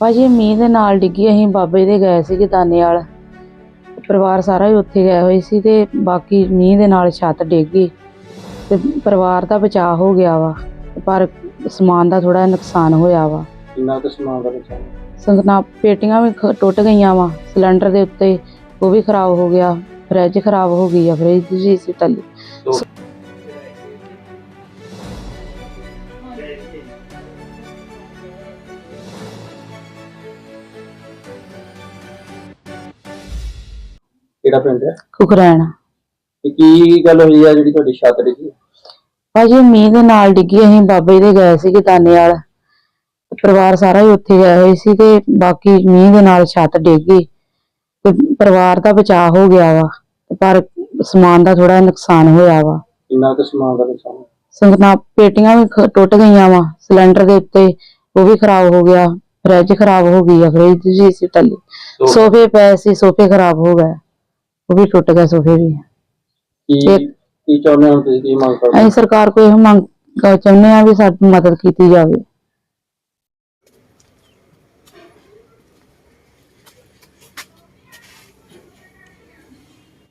ਭਾਜੀ ਇਹ ਮੀਂਹ ਦੇ ਨਾਲ ਡਿੱਗੀ ਅਸੀਂ ਬਾਬੇ ਦੇ ਗਏ ਸੀਗੇ ਦਾਨੇ ਵਾਲ। ਪਰਿਵਾਰ ਸਾਰਾ ਹੀ ਉੱਥੇ ਗਿਆ ਹੋਈ ਸੀ ਤੇ ਬਾਕੀ ਮੀਂਹ ਦੇ ਨਾਲ ਛੱਤ ਡਿੱਗ ਗਈ। ਤੇ ਪਰਿਵਾਰ ਦਾ ਬਚਾਅ ਹੋ ਗਿਆ ਵਾ ਪਰ ਸਮਾਨ ਦਾ ਥੋੜਾ ਨੁਕਸਾਨ ਹੋਇਆ ਵਾ। ਕਿੰਨਾ ਕੁ ਸਮਾਨ ਦਾ ਨੁਕਸਾਨ? ਸੰਗਨਾ ਪੇਟੀਆਂ ਵੀ ਖ- ਟੁੱਟ ਗਈਆਂ ਵਾ ਸਿਲੰਡਰ ਦੇ ਉੱਤੇ ਉਹ ਵੀ ਖਰਾਬ ਹੋ ਗਿਆ ਫਰਿੱਜ ਖਰਾਬ ਹੋ ਗਈ ਆ ਫਰਿੱਜ ਜੀ ਸੀ ਥੱਲੇ ਕਿਹੜਾ ਪਿੰਡ ਹੈ? ਕੁਕਰੈਣ। ਤੇ ਕੀ ਗੱਲ ਹੋਈ ਆ ਜਿਹੜੀ ਤੁਹਾਡੀ ਛੱਤ ਡਿੱਗੀ ਭਾਜੀ ਮੀਂਹ ਦੇ ਨਾਲ ਡਿੱਗੀ ਅਸੀਂ ਬਾਬੇ ਦੇ ਗਏ ਸੀਗੇ ਦਾਨੇ ਵਾਲ। ਪਰਿਵਾਰ ਸਾਰਾ ਹੀ ਉੱਥੇ ਗਿਆ ਹੋਈ ਸੀ ਤੇ ਬਾਕੀ ਮੀਂਹ ਦੇ ਨਾਲ ਛੱਤ ਡਿੱਗ ਗਈ। ਤੇ ਪਰਿਵਾਰ ਦਾ ਬਚਾਅ ਹੋ ਗਿਆ ਵਾ ਪਰ ਸਮਾਨ ਦਾ ਥੋੜਾ ਨੁਕਸਾਨ ਹੋਇਆ ਵਾ। ਕਿੰਨਾ ਕੁ ਸਮਾਨ ਦਾ ਨੁਕਸਾਨ? ਸੰਗਨਾ ਪੇਟੀਆਂ ਵੀ ਟੁੱਟ ਗਈਆਂ ਵਾ ਸਿਲੰਡਰ ਦੇ ਉੱਤੇ ਉਹ ਵੀ ਖਰਾਬ ਹੋ ਗਿਆ ਫਰਿੱਜ ਖਰਾਬ ਹੋ ਗਈ ਆ ਫਰਿੱਜ ਜੀ ਸੀ ਥੱਲੇ। ਸੋਫੇ ਪਏ ਸੀ ਸੋਫੇ ਖਰਾਬ ਹੋ ਗਏ। ਉਹ ਵੀ ਟੁੱਟ ਗਏ ਸੋਫੇ ਵੀ। ਕੀ ਕੀ ਚਾਹੁੰਦੇ ਹੋ ਤੁਸੀਂ? ਕੀ ਮੰਗ ਕਰਦੇ ਹੋ? ਅਸੀਂ ਸਰਕਾਰ ਕੋਲ ਇਹ ਮੰਗ ਚਾਹੁੰਦੇ ਆ ਵੀ ਸਾਡੀ ਮਦਦ ਕੀਤੀ ਜਾਵੇ।